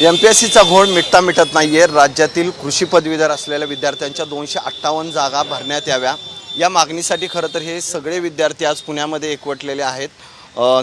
M P S सीचा घोळ मिटता मिटत नाही आहे राज्यातील कृषी पदवीधर असलेल्या विद्यार्थ्यांच्या दोनशे अठ्ठावन्न जागा भरण्यात याव्या. या मागणीसाठी खरं तर हे सगळे विद्यार्थी आज पुण्यामध्ये एकवटलेले आहेत.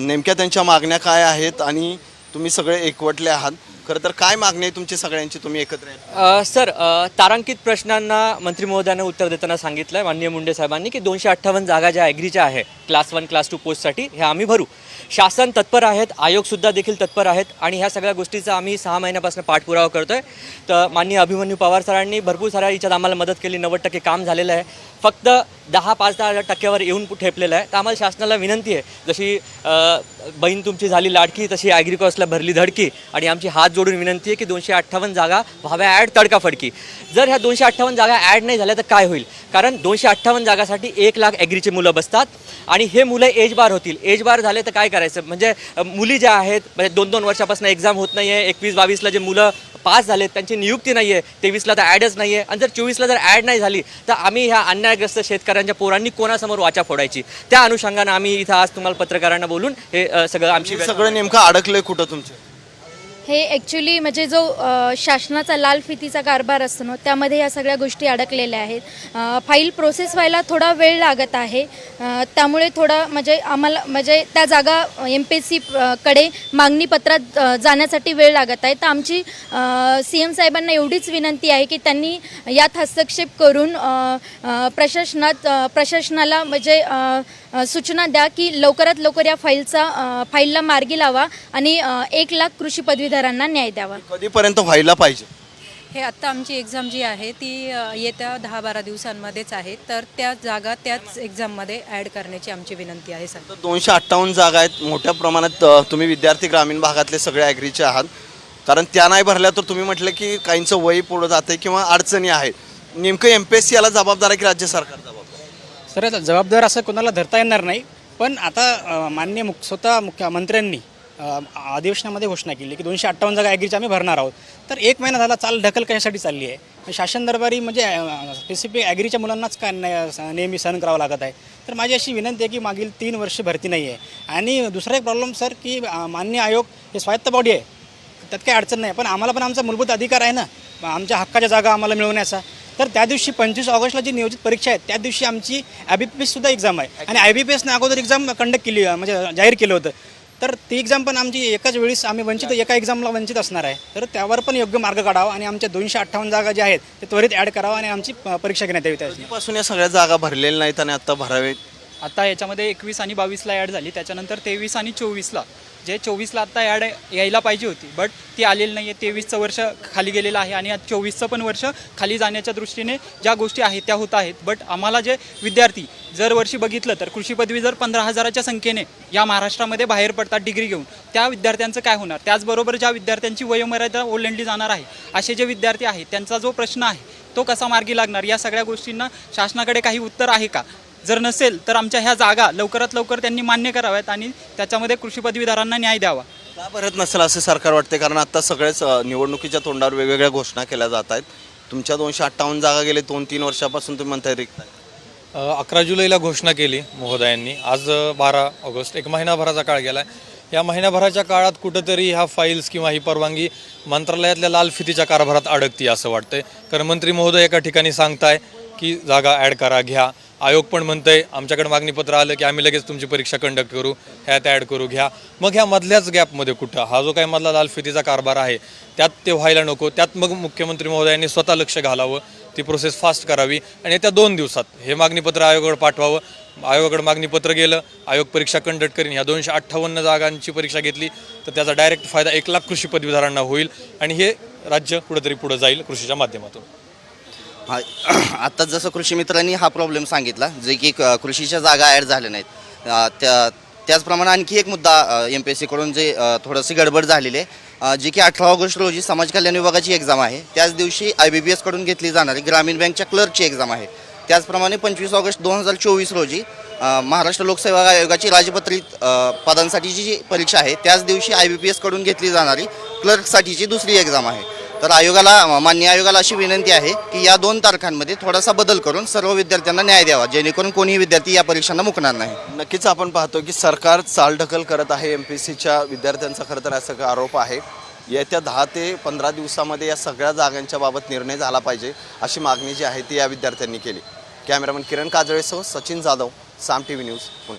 नेमक्या त्यांच्या मागण्या काय आहेत आणि तुम्ही सगळे एकवटले आहात? खरं तर काय मागणी आहे तुमची सगळ्यांची तुम्ही एकत्र आहे अ, सर अ, तारांकित प्रश्नांना मंत्री महोदयानं उत्तर देताना सांगितलं आहे माननीय मुंडे साहेबांनी की दोनशे अठ्ठावन्न जागा ज्या ॲग्रीच्या आहे क्लास वन क्लास टू पोस्टसाठी हे आम्ही भरू. शासन तत्पर आहेत आयोगसुद्धा देखील तत्पर आहेत आणि ह्या सगळ्या गोष्टीचा आम्ही सहा महिन्यापासून पाठपुरावा करतो आहे तर माननीय अभिमन्यू पवार सरांनी भरपूर साऱ्या याच्यात आम्हाला मदत केली नव्वद टक्के काम झालेलं आहे. फक्त दहा पाच दहा टक्क्यावर येऊन ठेपलेलं आहे. तर आम्हाला शासनाला विनंती आहे जशी बहीण तुमची झाली लाडकी तशी ॲग्रिकॉसला भरली धडकी आणि आमची हात जोडून विनंती आहे की दोनशे अठ्ठावन्न जागा व्हाव्या ॲड तडकाफडकी जर ह्या दोनशे अठ्ठावन्न जागा ॲड नाही झाल्या तर काय होईल? कारण दोनशे अठ्ठावन्न जागासाठी एक लाख ॲग्रीचे मुलं बसतात आणि हे मुलं एज बार होतील. एज बार झाले तर काय करायचं? म्हणजे मुली ज्या आहेत म्हणजे दोन दोन वर्षापासून एक्झाम होत नाही आहे एकवीस बावीसला जे मुलं पास झालेत त्यांची नियुक्ती नाही आहे तेवीसला तर ॲडच नाही आहे आणि जर चोवीसला जर ॲड नाही झाली तर आम्ही ह्या अन्यायग्रस्त शेतकऱ्यांच्या पोरांनी कोणासमोर वाचा फोडायची? त्या अनुषंगानं आम्ही इथं आज तुम्हाला पत्रकारांना बोलून हे अ, सगळं आमची सगळं नेमकं अडकलंय कुठं तुमचं? हे ॲक्च्युली म्हणजे जो शासनाचा लाल फितीचा कारभार असतो ना त्यामध्ये या सगळ्या गोष्टी अडकलेल्या आहेत. फाईल प्रोसेस व्हायला थोडा वेळ लागत आहे. त्यामुळे थोडा म्हणजे आम्हाला म्हणजे त्या जागा एम पी एस सी कडे मागणी पत्रात जाण्यासाठी वेळ लागत आहे. तर आमची सी एम साहेबांना एवढीच विनंती आहे की त्यांनी यात हस्तक्षेप करून प्रशासनात प्रशासनाला म्हणजे सूचना द्या की लवकरात लवकर या फाईलचा फाईलला मार्गी लावा आणि एक लाख कृषी पदवीधरांना न्याय द्यावा. कधीपर्यंत व्हायला पाहिजे? हे आत्ता आमची एक्झाम जी आहे ती अ, येत्या दहा बारा दिवसांमध्येच आहे. तर त्या जागा त्याच एक्झाममध्ये ॲड करण्याची आमची विनंती आहे सर तर दोनशे अठ्ठावन्न जागा आहेत. मोठ्या प्रमाणात अ, तुम्ही विद्यार्थी ग्रामीण भागातले सगळे ॲग्रीचे आहात. कारण त्या नाही भरल्या तर तुम्ही म्हटलं की काहींचं वय पुढं जाते किंवा अडचणी आहेत. नेमकं एम पी एस सी याला जबाबदार आहे की राज्य सरकार जबाबदार आहे? सर आता जबाबदार असं कोणाला धरता येणार नाही. पण आता अ, माननीय मुख स्वतः मुख्यमंत्र्यांनी अधिवेशनामध्ये घोषणा केली की दोनशे अठ्ठावन्न जागा ॲग्रीच्या आम्ही भरणार आहोत. तर एक महिना झाला चाल ढकल कशासाठी चालली आहे? म्हणजे शासन दरबारी म्हणजे स्पेसिफिक ॲग्रीच्या मुलांनाच का नेहमी सहन करावं लागत आहे? तर माझी अशी विनंती आहे की मागील तीन वर्ष भरती नाही आहे आणि दुसरा एक प्रॉब्लेम सर की मान्य आयोग हे स्वायत्त बॉडी आहे. त्यात काही अडचण नाही. पण आम्हाला पण आमचा मूलभूत अधिकार आहे ना आमच्या हक्काच्या जागा आम्हाला मिळवण्याचा. तर त्या दिवशी पंचवीस ऑगस्टला जी नियोजित परीक्षा आहे त्या दिवशी आमची आय बी पी एससुद्धा एक्झाम आहे. आणि आय बी पी एसने अगोदर एक्झाम कंडक्ट केली म्हणजे जाहीर केलं होतं. तर ती एक्झाम पण आमची एकाच वेळेस आम्ही वंचित एका एक्झामला वंचित असणार आहे. तर त्यावर पण योग्य मार्ग काढावा आणि आमच्या दोनशे अठ्ठावन्न जागा ज्या आहेत ते त्वरित ॲड करावा आणि आमची परीक्षा घेण्यात यावी त्यापासून या सगळ्या जागा भरलेल्या नाहीत आणि आत्ता भरावेत आता याच्यामध्ये एकवीस आणि बावीसला ॲड झाली. त्याच्यानंतर तेवीस आणि चोवीसला. जे चोवीसला आत्ता ॲड यायला पाहिजे होती बट ती आलेली नाही आहे तेवीसचं वर्ष खाली गेलेलं आहे आणि चोवीसचं पण वर्ष खाली जाण्याच्या दृष्टीने ज्या गोष्टी आहेत त्या होत आहेत. बट आम्हाला जे विद्यार्थी जर वर्षी बघितलं तर कृषी पदवी जर पंधरा हजाराच्या संख्येने या महाराष्ट्रामध्ये बाहेर पडतात डिग्री घेऊन त्या विद्यार्थ्यांचं काय होणार? त्याचबरोबर ज्या विद्यार्थ्यांची वयोमर्यादा ओलांडली जाणार आहे असे जे विद्यार्थी आहेत त्यांचा जो प्रश्न आहे तो कसा मार्गी लागणार? या सगळ्या गोष्टींना शासनाकडे काही उत्तर आहे का? जर नसेल तर आमच्या ह्या जागा लवकरात लवकर त्यांनी मान्य कराव्यात आणि त्याच्यामध्ये कृषी पदवीधरांना न्याय द्यावा. का भरत नसेल असं सरकार वाटते कारण आता सगळेच निवडणुकीच्या तोंडावर वेगवेगळ्या घोषणा केल्या जात आहेत. तुमच्या दोनशे अठ्ठावन्न जागा गेले दोन तीन वर्षापासून तुम्ही म्हणताय रिक्त अकरा जुलैला घोषणा केली महोदयांनी आज बारा ऑगस्ट एक महिनाभराचा काळ गेला आहे या महिनाभराच्या काळात कुठंतरी ह्या फाईल्स किंवा ही परवानगी मंत्रालयातल्या लाल फितीच्या कारभारात अडकती असं वाटतंय. कारण मंत्री महोदय एका ठिकाणी सांगताय की जागा ॲड करा घ्या. आयोग पण म्हणतं आहे आमच्याकडे मागणीपत्र आलं की आम्ही लगेच तुमची परीक्षा कंडक्ट करू ह्यात ॲड करू घ्या. मग ह्या मधल्याच गॅपमध्ये कुठं? हा जो काही मधला लाल फितीचा कारभार आहे त्यात ते व्हायला नको. त्यात मग मुख्यमंत्री महोदयांनी स्वतः लक्ष घालावं ती प्रोसेस फास्ट करावी आणि येत्या दोन दिवसात हे मागणीपत्र आयोगाकडे पाठवावं. आयोगाकडे मागणीपत्र गेलं आयोग परीक्षा कंडक्ट करीन. ह्या दोनशे अठ्ठावन्न जागांची परीक्षा घेतली तर त्याचा डायरेक्ट फायदा एक लाख कृषी पदवीधारांना होईल आणि हे राज्य कुठेतरी पुढं जाईल कृषीच्या माध्यमातून. हा आत्ता जसं कृषी मित्रांनी हा प्रॉब्लेम सांगितला जे की क- कृषीच्या जागा ॲड झाल्या नाहीत. त्या त्याचप्रमाणे आणखी एक मुद्दा एम पी एस सीकडून जे अ, थोडंशी गडबड झालेली आहे. जी की अठरा ऑगस्ट रोजी समाज कल्याण विभागाची एक्झाम आहे. त्याच दिवशी आय बी बी एसकडून घेतली जाणारी ग्रामीण बँकच्या क्लर्कची एक्झाम आहे. त्याचप्रमाणे पंचवीस ऑगस्ट दोन हजार चोवीस रोजी महाराष्ट्र लोकसेवा आयोगाची राजपत्रित पदांसाठीची जी परीक्षा आहे त्याच दिवशी आय बी पी एसकडून घेतली जाणारी क्लर्कसाठीची दुसरी एक्झाम आहे. तर आयोगाला मान्य आयोगाला अशी विनंती आहे की या दोन तारखांमध्ये थोडासा बदल करून सर्व विद्यार्थ्यांना न्याय द्यावा जेणेकरून कोणीही विद्यार्थी या परीक्षांना मुकणार नाही. नक्कीच आपण पाहतो की सरकार चालढकल करत आहे एम पी सीच्या विद्यार्थ्यांचा खरं तर असा आरोप आहे. येत्या दहा ते पंधरा दिवसामध्ये या सगळ्या जागांच्या बाबत निर्णय झाला पाहिजे अशी मागणी जी आहे ती या विद्यार्थ्यांनी केली. Cameraman Kiran काजळेसह Sachin Jadhav Saam T V news Pune.